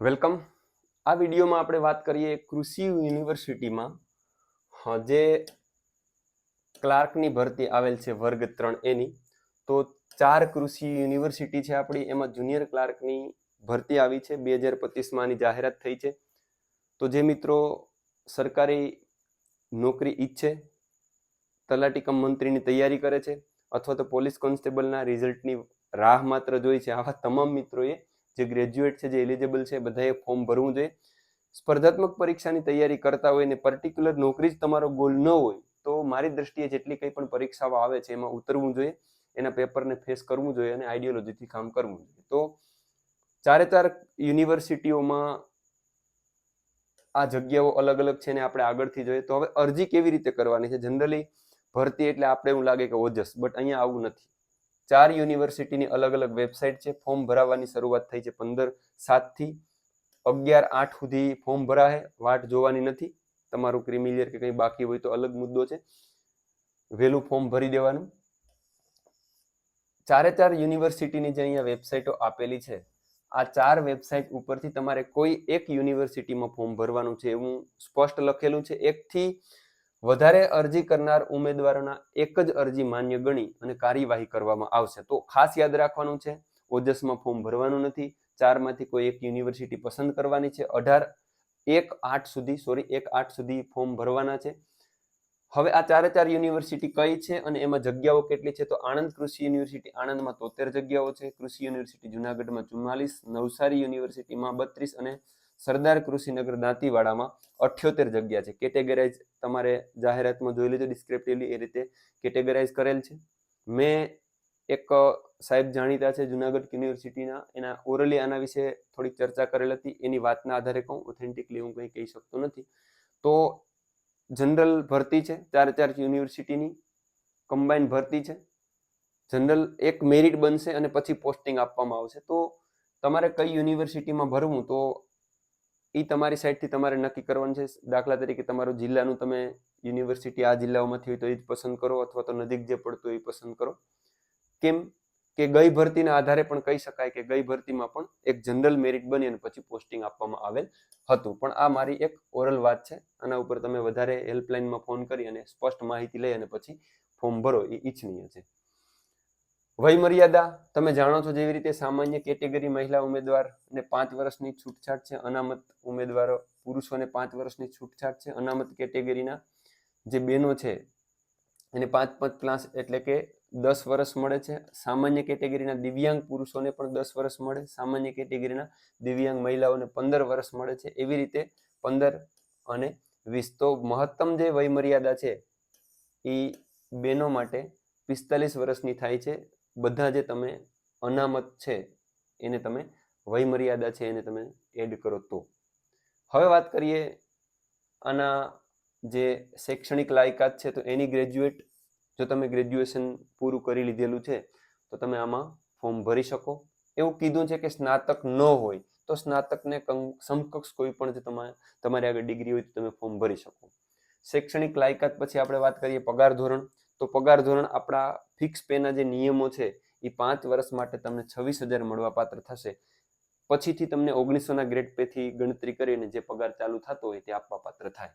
Welcome. આ વિડીયોમાં આપણે વાત કરીએ કૃષિ યુનિવર્સિટીમાં જે ક્લાર્કની ભરતી આવેલ છે વર્ગ ત્રણ એની. તો ચાર કૃષિ યુનિવર્સિટી છે આપણી, એમાં જુનિયર ક્લાર્કની ભરતી આવી છે, બે હજાર પચીસમાં આની જાહેરાત થઈ છે. તો જે મિત્રો સરકારી નોકરી ઈચ્છે, તલાટી કમ મંત્રીની તૈયારી કરે છે, અથવા તો પોલીસ કોન્સ્ટેબલના રિઝલ્ટની રાહ માત્ર જોઈ છે, આવા તમામ મિત્રોએ જે ગ્રેજ્યુએટ છે, જે એલિજિબલ છે બધાએ ફોર્મ ભરવું જોઈએ. સ્પર્ધાત્મક પરીક્ષાની તૈયારી કરતા હોય ને પર્ટિક્યુલર નોકરી જ તમારો ગોલ ન હોય, તો મારી દ્રષ્ટિએ જેટલી કંઈ પણ પરીક્ષાઓ આવે છે, એમાં ઉતરવું જોઈએ, એના પેપરને ફેસ કરવું જોઈએ અને આઈડિયોલોજીથી કામ કરવું જોઈએ. તો ચારે ચાર યુનિવર્સિટીઓમાં આ જગ્યાઓ અલગ અલગ છે ને આપણે આગળથી જોઈએ, તો હવે અરજી કેવી રીતે કરવાની છે? જનરલી ભરતી એટલે આપણે એવું લાગે કે ઓજસ બટ અહીંયા આવું નથી. ચાર યુનિવર્સિટીની અલગ અલગ વેબસાઇટ છે. ફોર્મ ભરાવાની શરૂઆત થઈ છે પંદર સાતથી. અગિયાર આઠ સુધી ફોર્મ ભરાય, વાટ જોવાની નથી. તમારું ક્રિમિલિયર કે કંઈ બાકી હોય તો અલગ મુદ્દો છે. વહેલું ફોર્મ ભરી દેવાનું. ચારે ચાર યુનિવર્સિટીની જે અહીંયા વેબસાઇટો આપેલી છે, આ ચાર વેબસાઇટ ઉપરથી તમારે કોઈ એક યુનિવર્સિટીમાં ફોર્મ ભરવાનું છે એવું સ્પષ્ટ લખેલું છે. એકથી વધારે અરજી કરનાર ઉમેદવારોના એક જ અરજી માન્ય ગણી અને કાર્યવાહી કરવામાં આવશે. તો ખાસ યાદ રાખવાનું છે, ઓજસમાં ફોર્મ ભરવાનું નથી, ચારમાંથી કોઈ એક યુનિવર્સિટી પસંદ કરવાની છે, અઢાર, એક, આઠ સુધી, સોરી, એક, આઠ સુધી ફોર્મ ભરવાના છે. હવે આ ચારે ચાર યુનિવર્સિટી કઈ છે અને એમાં જગ્યાઓ કેટલી છે? તો આણંદ કૃષિ યુનિવર્સિટી, આણંદમાં તોતેર જગ્યાઓ છે, કૃષિ યુનિવર્સિટી જુનાગઢમાં ચુમ્માલીસ, નવસારી યુનિવર્સિટીમાં બત્રીસ અને સરદાર કૃષિનગર દાંતીવાડામાં અઠ્યોતેર જગ્યા છે. કેટેગરાઇઝ તમારે જાહેરાતમાં જોઈ લીધું ડિસ્ક્રિપ્ટિવલી એ રીતે કેટેગરાઇઝ કરેલ છે. મેં એક સાહેબ જાણીતા છે જુનાગઢ યુનિવર્સિટીના, એના ઓરલી આના વિશે થોડીક ચર્ચા કરેલ હતી. એની વાતના આધારે કહું ઓથેન્ટિકલી હું કંઈ કહી શકતો નથી. તો જનરલ ભરતી છે, ચાર ચાર યુનિવર્સિટીની કમ્બાઈન ભરતી છે. જનરલ એક મેરિટ બનશે અને પછી પોસ્ટિંગ આપવામાં આવશે. તો તમારે કઈ યુનિવર્સિટીમાં ભરવું? તો એ તમારી સાઈડથી તમારે નક્કી કરવાનું છે. દાખલા તરીકે તમારું જિલ્લાનું તમે યુનિવર્સિટી આ જિલ્લાઓમાંથી હોય તો એ જ પસંદ કરો અથવા તો નજીક જે પડતું એ પસંદ કરો. કેમ કે ગઈ ભરતીના આધારે પણ કહી શકાય કે ગઈ ભરતીમાં પણ એક જનરલ મેરિટ બની અને પછી પોસ્ટિંગ આપવામાં આવેલ હતું. પણ આ મારી એક ઓરલ વાત છે. આના ઉપર તમે વધારે હેલ્પલાઇનમાં ફોન કરી અને સ્પષ્ટ માહિતી લઈ અને પછી ફોર્મ ભરો. એ ઈચ્છનીય છે. વય મર્યાદા તમે જાણો છો જેવી રીતે સામાન્ય કેટેગરી મહિલા ઉમેદવાર ને પાંચ વર્ષની છૂટછાટ છે, અનામત ઉમેદવારો, પુરુષોને પાંચ વર્ષની છૂટછાટ છે, અનામત કેટેગરીના જે બેનો છે, એને પાંચ પાંચ ક્લાસ એટલે કે દસ વર્ષ મળે છે. સામાન્ય કેટેગરીના દિવ્યાંગ પુરુષોને પણ દસ વર્ષ મળે, સામાન્ય કેટેગરીના દિવ્યાંગ મહિલાઓને પંદર વર્ષ મળે છે. એવી રીતે પંદર અને વીસ. તો મહત્તમ જે વય મર્યાદા છે એ બેનો માટે પિસ્તાલીસ વર્ષની થાય છે. બધા જે તમે અનામત છે, એને તમે વયમર્યાદા છે એને તમે એડ કરો તો. હવે વાત કરીએ આના જે શૈક્ષણિક લાયકાત છે, તો એની ગ્રેજ્યુએટ જો તમે ગ્રેજ્યુએશન પૂરું કરી લીધેલું છે, તો તમે આમાં ફોર્મ ભરી શકો. એવું કીધું છે કે સ્નાતક ન હોય, તો સ્નાતકને સમકક્ષ કોઈ પણ જે તમારે તમારી આગળ ડિગ્રી હોય તો તમે ફોર્મ ભરી શકો. શૈક્ષણિક લાયકાત પછી આપણે વાત કરીએ પગાર ધોરણ. તો પગાર ધોરણ આપણા ફિક્સ પેના જે નિયમો છે એ પાંચ વર્ષ માટે તમને છવ્વીસ હજાર મળવા પાત્ર થશે. પછીથી તમને ઓગણીસોના ગ્રેડ પેથી ગણતરી કરીને જે પગાર ચાલુ થતો હોય તે આપવા પાત્ર થાય.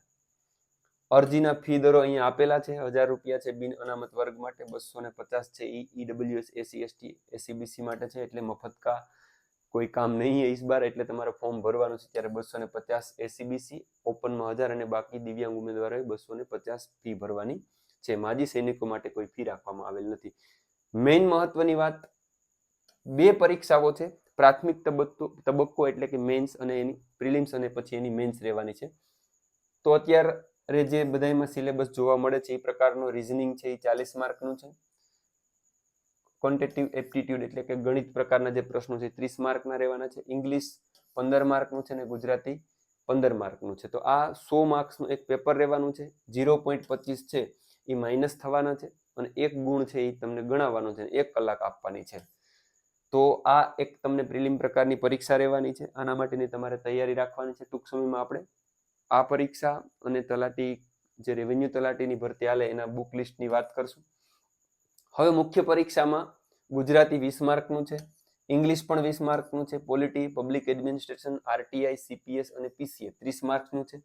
અરજીના ફી દરો અહીંયા આપેલા છે, હજાર રૂપિયા છે બિન અનામત વર્ગ માટે બસો ને પચાસ છે ઈ ઈડબ્લ્યુએસ એસી એસટી એસીબીસી માટે છે, એટલે મફત કા કોઈ કામ નહીં હે બાર, એટલે તમારે ફોર્મ ભરવાનું છે ત્યારે બસો ને પચાસ એસીબીસી ઓપનમાં હજાર અને બાકી દિવ્યાંગ ઉમેદવારોએ બસો ને પચાસ ફી ભરવાની છે માજી સૈનિકો માટે કોઈ ફી રાખવામાં આવેલ નથી. મેઇન મહત્વની વાત બે પરીક્ષાઓ છે. પ્રાથમિક તબક્કો તબક્કો એટલે કે મેન્સ અને એની પ્રિલિમ્સ અને પછી એની મેન્સ રહેવાની છે. તો અત્યારે જે બધામાં સિલેબસ જોવા મળે છે, એ પ્રકારનો રિઝનિંગ છે, એ ચાલીસ માર્કનું છે. ક્વોન્ટેટિવ એપ્ટિટ્યુડ એટલે કે ગણિત પ્રકારના જે પ્રશ્નો છે ત્રીસ માર્કના રહેવાના છે. ઇંગ્લિશ પંદર માર્કનું છે અને ગુજરાતી પંદર માર્કનું છે. તો આ સો માર્ક્સનું એક પેપર રહેવાનું છે. ઝીરો પોઈન્ટ પચીસ છે. એ માઇનસ થવાના છે અને એક ગુણ છે એ તમને ગણાવવાનો છે એક કલાક આપવાની છે. તો આ એક તમને પ્રિલિમ પ્રકારની પરીક્ષા રહેવાની છે. આના માટેની તમારે તૈયારી રાખવાની છે ટૂંક સમયમાં આપણે. આ પરીક્ષા અને તલાટી જે રેવન્યુ તલાટીની ભરતી આલે એના બુક લિસ્ટની વાત કરશું. હવે મુખ્ય પરીક્ષામાં ગુજરાતી વીસ માર્કનું છે, ઇંગ્લિશ પણ વીસ માર્કનું છે, polity, public administration, RTI, CPS અને પીસીએ ત્રીસ માર્ક્સનું છે.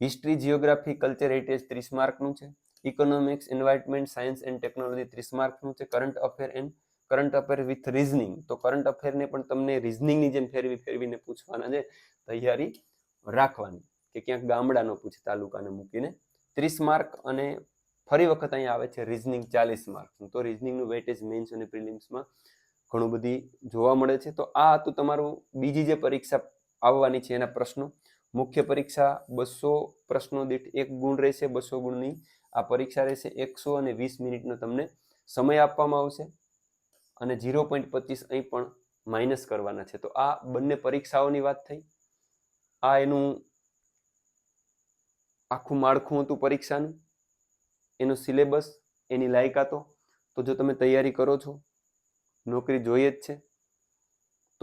હિસ્ટ્રી જિયોગ્રાફી કલ્ચર, હેરિટેજ ત્રીસ માર્કનું છે. Economics environment science and technology ત્રીસ માર્કનું છે current affair and current affair with reasoning તો કરંટ અફેરને પણ તમને રિઝનિંગની જેમ ફેરવી, ફેરવીને પૂછવાના છે, તૈયારી રાખવાની કે ક્યાંક ગામડાનો પૂછે, તાલુકાને મૂકીને. ત્રીસ માર્ક અને ફરી વખત અહીંયા આવે છે રિઝનિંગ ચાલીસ માર્કનું તો રિઝનિંગનું વેટેજ મેન્સ અને પ્રિલિમ્સમાં ઘણું બધી જોવા મળે છે. તો આ હતું તમારું બીજી જે પરીક્ષા આવવાની છે એના પ્રશ્નો. મુખ્ય પરીક્ષા બસો પ્રશ્નો દીઠ એક ગુણ રહેશે, બસો ગુણની આ પરીક્ષા રહેશે એકસો અને વીસ મિનિટનો તમને સમય આપવામાં આવશે અને ઝીરો પોઈન્ટ પચીસ અહીં પણ માઇનસ કરવાના છે. તો આ બંને પરીક્ષાઓની વાત થઈ. આ એનું આખું માળખું હતું પરીક્ષાનું. એનો સિલેબસ, એની લાયકાતો. તો જો તમે તૈયારી કરો છો, નોકરી જોઈએ જ છે.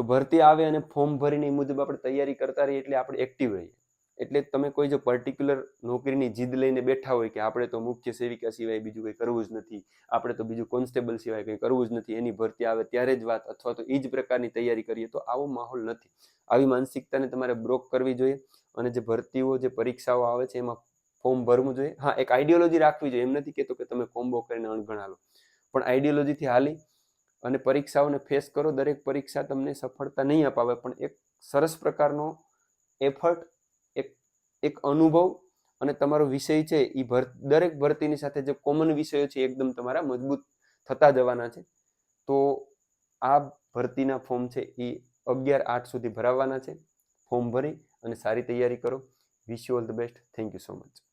તો ભરતી આવે અને ફોર્મ ભરીને એ મુજબ આપણે તૈયારી કરતા રહીએ એટલે આપણે એક્ટિવ રહીએ. એટલે તમે કોઈ જો પર્ટિક્યુલર નોકરીની જીદ લઈને બેઠા હોય કે આપણે તો મુખ્ય સેવિકા સિવાય બીજું કંઈ કરવું જ નથી, આપણે તો બીજું કોન્સ્ટેબલ સિવાય કંઈ કરવું જ નથી, એની ભરતી આવે ત્યારે જ વાત અથવા તો એ જ પ્રકારની તૈયારી કરીએ તો આવો માહોલ નથી. આવી માનસિકતાને તમારે બ્રોક કરવી જોઈએ અને જે ભરતીઓ, જે પરીક્ષાઓ આવે છે એમાં ફોર્મ ભરવું જોઈએ. હા, એક આઈડિયોલોજી રાખવી જોઈએ. એમ નથી કહેતો કે તમે કોમ્બો કરીને અણગણા લો પણ આઈડિયોલોજીથી હાલી અને પરીક્ષાઓને ફેસ કરો, દરેક પરીક્ષા તમને સફળતા નહીં અપાવે, પણ એક સરસ પ્રકારનો એફર્ટ એક એક અનુભવ અને તમારો વિષય છે એ ભર, દરેક ભરતીની સાથે જે કોમન વિષયો છે એકદમ તમારા મજબૂત થતા જવાના છે. તો આ ભરતીના ફોર્મ છે એ અગિયાર આઠ સુધી ભરાવવાના છે. ફોર્મ ભરી અને સારી તૈયારી કરો. Wish you all the best thank you so much